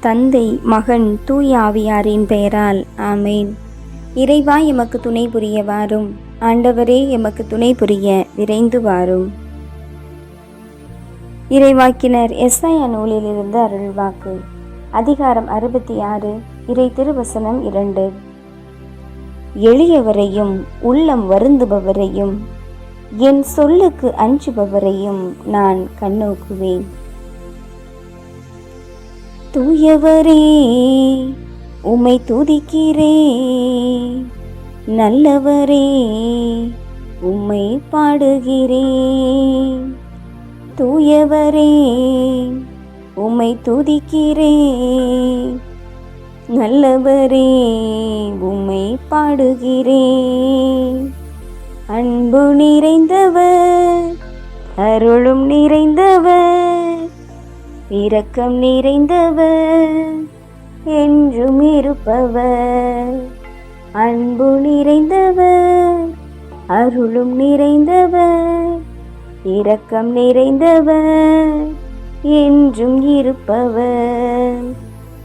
தந்தை மகன் தூய் ஆவியாரின் பெயரால் ஆமேன். இறைவா எமக்கு துணை புரிய வாரும். ஆண்டவரே எமக்கு துணை புரிய விரைந்து வாரும். இறைவாக்கினர் எஸ்ஐயா நூலிலிருந்து அருள்வாக்கு. அதிகாரம் அறுபத்தி ஆறு இறை திருவசனம் இரண்டு. எளியவரையும் உள்ளம் வருந்துபவரையும் என் சொல்லுக்கு அஞ்சுபவரையும் நான் கண்ணோக்குவேன். தூயவரே உமை துதிக்கிறே. நல்லவரே உம்மை பாடுகிறேன் தூயவரே உம்மை துதிக்கிறேன் நல்லவரே உம்மை பாடுகிறேன் அன்பு நிறைந்தவர் அருளும் நிறைந்தவர். இரக்கம் நிறைந்தவர் என்றும் இருப்பவர். அன்பு நிறைந்தவர் அருளும் நிறைந்தவர் இரக்கம் நிறைந்தவர் என்றும் இருப்பவர்.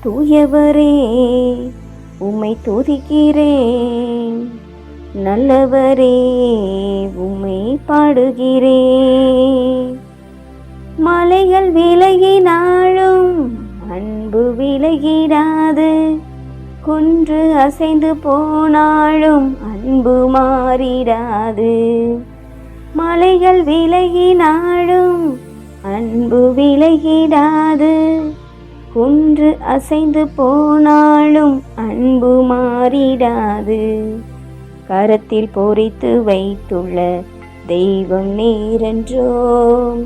தூயவரே உம்மை துதிக்கிறேன். நல்லவரே உம்மை பாடுகிறேன். மலைகள் விலகினாலும் அன்பு விலகிடாது. குன்று அசைந்து போனாலும் அன்பு மாறிடாது. மலைகள் விலகினாலும் அன்பு விலகிடாது. குன்று அசைந்து போனாலும் அன்பு மாறிடாது. கரத்தில் பொறித்து வைத்துள்ள தெய்வம் நீரென்றோம்.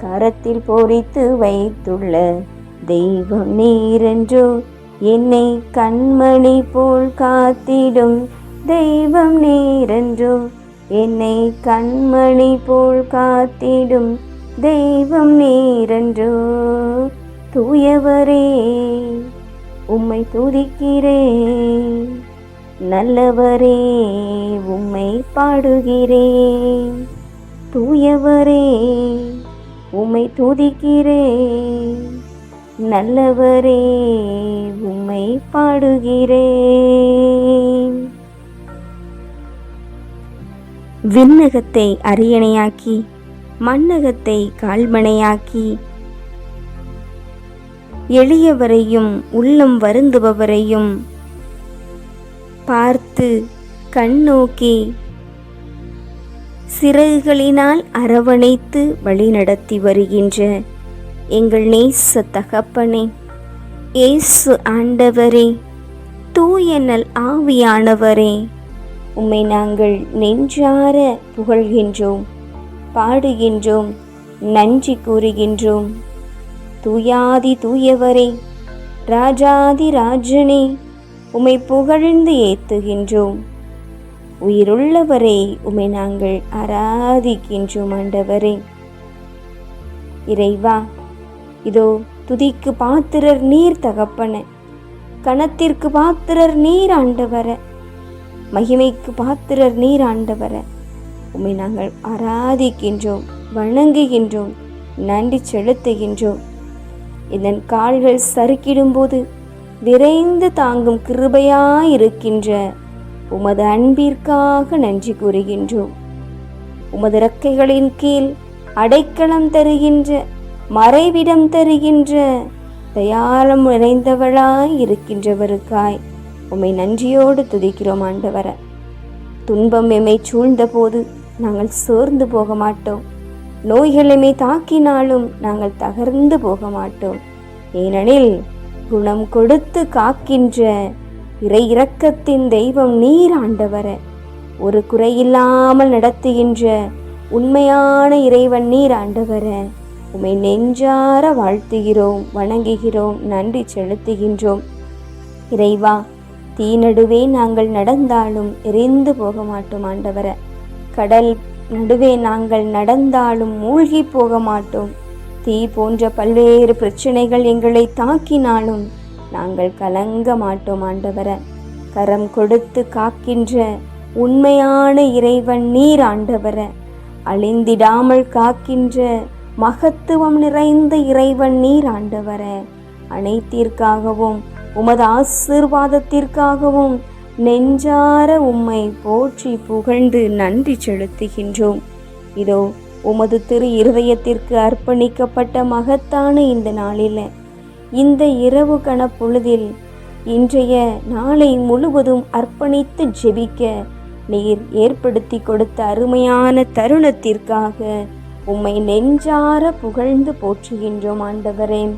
கரத்தில் பொறித்து வைத்துள்ள தெய்வம் நீரென்றோ என்னை கண்மணி போல் காத்திடும் தெய்வம் நீரென்றோ என்னை கண்மணி போல் காத்திடும் தெய்வம் நீரென்றோ. தூயவரே உம்மை துதிக்கிறேன். நல்லவரே உம்மை பாடுகிறேன். தூயவரே உம்மை துதிக்கிறேன் நல்லவரே உமை பாடுகிறேன் விண்ணகத்தை அரியணையாக்கி மண்ணகத்தை கால்மனையாக்கி எளியவரையும் உள்ளம் வருந்துபவரையும் பார்த்து கண்ணோக்கி சிறகுகளினால் அரவணைத்து வழிநடத்தி வருகின்ற எங்கள் நேச தகப்பனே ஏசு ஆண்டவரே தூய நல் ஆவியானவரே உம்மை நாங்கள் நெஞ்சார புகழ்கின்றோம் பாடுகின்றோம் நன்றி கூறுகின்றோம். தூயாதி தூயவரே ராஜாதி ராஜனே உம்மை புகழ்ந்து ஏத்துகின்றோம். உயிருள்ளவரே உமை நாங்கள் ஆராதிக்கின்றோம் ஆண்டவரே. இறைவா இதோ துதிக்கு பாத்திரர் நீர் தகப்பன. கணத்திற்கு பாத்திரர் நீர் ஆண்டவர. மகிமைக்கு பாத்திரர் நீர் ஆண்டவர. உமை நாங்கள் ஆராதிக்கின்றோம் வணங்குகின்றோம் நன்றி செலுத்துகின்றோம். இதன் கால்கள் சறுக்கிடும்போது விரைந்து தாங்கும் கிருபையாயிருக்கின்ற உமது அன்பிற்காக நன்றி கூறுகின்றோம். உமது இறக்கைகளின் கீழ் அடைக்கலம் தருகின்ற மறைவிடம் தருகின்ற தயாரம் நிறைந்தவளாய் இருக்கின்றவருக்காய் உம்மை நன்றியோடு துதிக்கிறோம் ஆண்டவர. துன்பம் எம்மை சூழ்ந்தபோது நாங்கள் சோர்ந்து போக மாட்டோம். நோய்கள் எம்மை தாக்கினாலும் நாங்கள் தகர்ந்து போக மாட்டோம். ஏனெனில் குணம் கொடுத்து காக்கின்ற இறை இரக்கத்தின் தெய்வம் நீர் ஆண்டவர. ஒரு குறையில்லாமல் நடத்துகின்ற உண்மையான இறைவன் நீர் ஆண்டவர. உமை நெஞ்சார வாழ்த்துகிறோம் வணங்குகிறோம் நன்றி செலுத்துகின்றோம். இறைவா தீ நடுவே நாங்கள் நடந்தாலும் எரிந்து போக மாட்டோம் ஆண்டவர. கடல் நடுவே நாங்கள் நடந்தாலும் மூழ்கி போக மாட்டோம் தீ போன்ற பல்வேறு பிரச்சனைகள் எங்களை தாக்கினாலும் நாங்கள் கலங்க மாட்டோம் ஆண்டவர. கரம் கொடுத்து காக்கின்ற உண்மையான இறைவன் நீர் ஆண்டவர. அழிந்திடாமல் காக்கின்ற மகத்துவம் நிறைந்த இறைவன் நீர் ஆண்டவர. அனைத்திற்காகவும் உமது ஆசீர்வாதத்திற்காகவும் நெஞ்சார உம்மை போற்றி புகழ்ந்து நன்றி செலுத்துகின்றோம். இதோ உமது திரு இருதயத்திற்கு அர்ப்பணிக்கப்பட்ட மகத்தான இந்த நாளில் இந்த இரவு கணப்பொழுதில் இன்றைய நாளை முழுவதும் அர்ப்பணித்து ஜெபிக்க நீர் ஏற்படுத்தி கொடுத்த அருமையான தருணத்திற்காக உம்மை நெஞ்சார புகழ்ந்து போற்றுகின்றோம் ஆண்டவரே.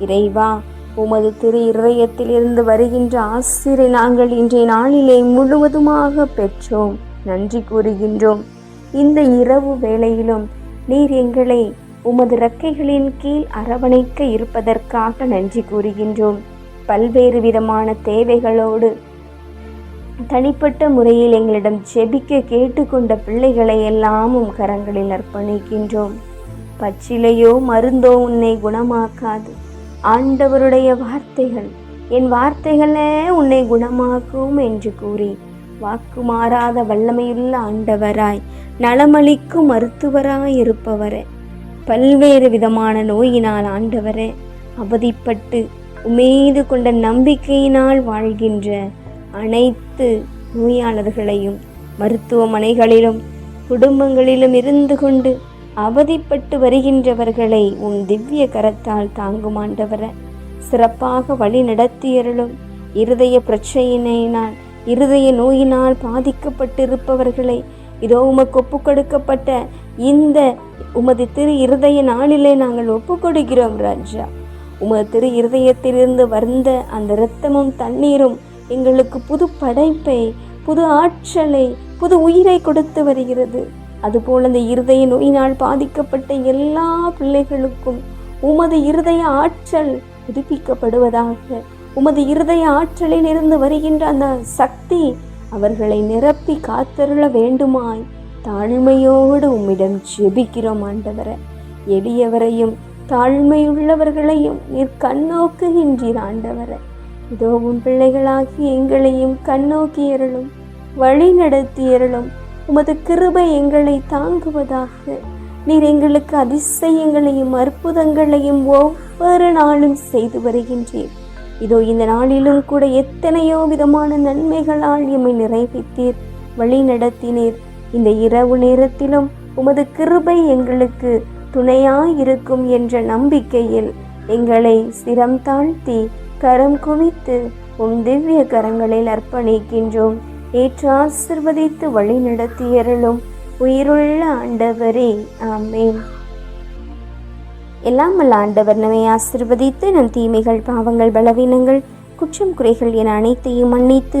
இறைவா உமது திரு இருதயத்திலிருந்து வருகின்ற ஆசிரை நாங்கள் இன்றைய நாளிலே முழுவதுமாக பெற்றோம். நன்றி கூறுகின்றோம். இந்த இரவு வேளையிலும் நீர் எங்களை உமது ரெக்கைகளின் கீழ் அரவணைக்க இருப்பதற்காக நன்றி கூறுகின்றோம். பல்வேறு விதமான தேவைகளோடு தனிப்பட்ட முறையில் எங்களிடம் ஜெபிக்க கேட்டுக்கொண்ட பிள்ளைகளை எல்லாமும் கரங்களில் அர்ப்பணிக்கின்றோம். பச்சிலையோ மருந்தோ உன்னை குணமாக்காது. ஆண்டவருடைய வார்த்தைகள் என் வார்த்தைகளே உன்னை குணமாக்கும் என்று கூறி வாக்கு மாறாத வல்லமையுள்ள ஆண்டவராய் நலமளிக்கும் மருத்துவராய் இருப்பவரே. பல்வேறு விதமான நோயினால் ஆண்டவர அவதிப்பட்டு உமேது கொண்ட நம்பிக்கையினால் வாழ்கின்ற அனைத்து நோயாளர்களையும் மருத்துவமனைகளிலும் குடும்பங்களிலும் இருந்து கொண்டு அவதிப்பட்டு வருகின்றவர்களை உன் திவ்ய கரத்தால் தாங்கும் ஆண்டவர. சிறப்பாக வழி நடத்தியருளும் இருதய பிரச்சனையினால் இருதய நோயினால் பாதிக்கப்பட்டிருப்பவர்களை இதோ உமக்கு ஒப்புக்கொடுக்கப்பட்ட இந்த உமது திரு இருதய நாளிலே நாங்கள் ஒப்பு கொடுக்கிறோம் ராஜா. உமது திரு இருதயத்திலிருந்து வந்த அந்த இரத்தமும் தண்ணீரும் எங்களுக்கு புது படைப்பை புது ஆற்றலை புது உயிரை கொடுத்து வருகிறது. அதுபோல் அந்த இருதய நோயினால் பாதிக்கப்பட்ட எல்லா பிள்ளைகளுக்கும் உமது இருதய ஆற்றல் புதுப்பிக்கப்படுவதாக உமது இருதய ஆற்றலில் இருந்து வருகின்ற அந்த சக்தி அவர்களை நிரப்பி காத்தருள வேண்டுமாய் தாழ்மையோடு உம்மிடம் ஜெபிக்கிறோம் ஆண்டவரை. எளியவரையும் தாழ்மையுள்ளவர்களையும் நீர் கண்ணோக்குகின்றீர் ஆண்டவரை. இதோ உன் பிள்ளைகளாகி எங்களையும் கண்ணோக்கியருளும் வழி நடத்தியருளும் உமது கிருபை எங்களை தாங்குவதாக. நீர் எங்களுக்கு அதிசயங்களையும் அற்புதங்களையும் ஒவ்வொரு நாளும் செய்து வருகின்றீர். இதோ இந்த நாளிலும் கூட எத்தனையோ விதமான நன்மைகளால் எம்மை நிறைவேற்றீர் வழி நடத்தினீர். இந்த இரவு நேரத்திலும் உமது கிருபை எங்களுக்கு துணையாயிருக்கும் என்ற நம்பிக்கையில் எங்களை சிரம் தாழ்த்தி கரம் குவித்து உம் திவ்ய கரங்களில் அர்ப்பணிக்கின்றோம். ஏற்று ஆசிர்வதித்து வழி நடத்தியருளும் உயிருள்ள ஆண்டவரே. ஆமேன். எல்லாம் வல்ல ஆண்டவர் நம்மை ஆசிர்வதித்து நம் தீமைகள் பாவங்கள் பலவீனங்கள் குற்றம் குறைகள் என அனைத்தையும் மன்னித்து